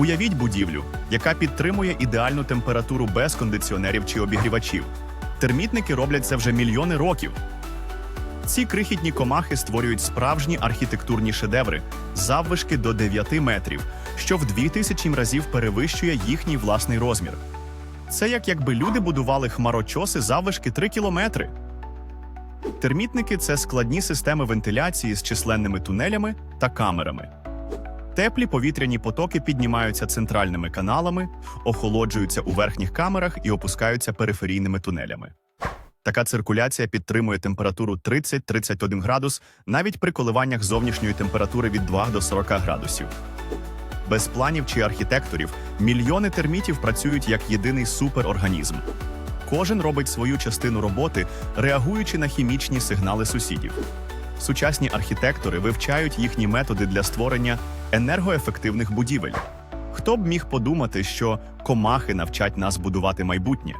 Уявіть будівлю, яка підтримує ідеальну температуру без кондиціонерів чи обігрівачів. Термітники роблять це вже мільйони років. Ці крихітні комахи створюють справжні архітектурні шедеври заввишки до 9 метрів, що в 2000 разів перевищує їхній власний розмір. Це як якби люди будували хмарочоси заввишки 3 кілометри. Термітники це складні системи вентиляції з численними тунелями та камерами. Теплі повітряні потоки піднімаються центральними каналами, охолоджуються у верхніх камерах і опускаються периферійними тунелями. Така циркуляція підтримує температуру 30-31 градус навіть при коливаннях зовнішньої температури від 2 до 40 градусів. Без планів чи архітекторів мільйони термітів працюють як єдиний суперорганізм. Кожен робить свою частину роботи, реагуючи на хімічні сигнали сусідів. Сучасні архітектори вивчають їхні методи для створення енергоефективних будівель. Хто б міг подумати, що комахи навчать нас будувати майбутнє?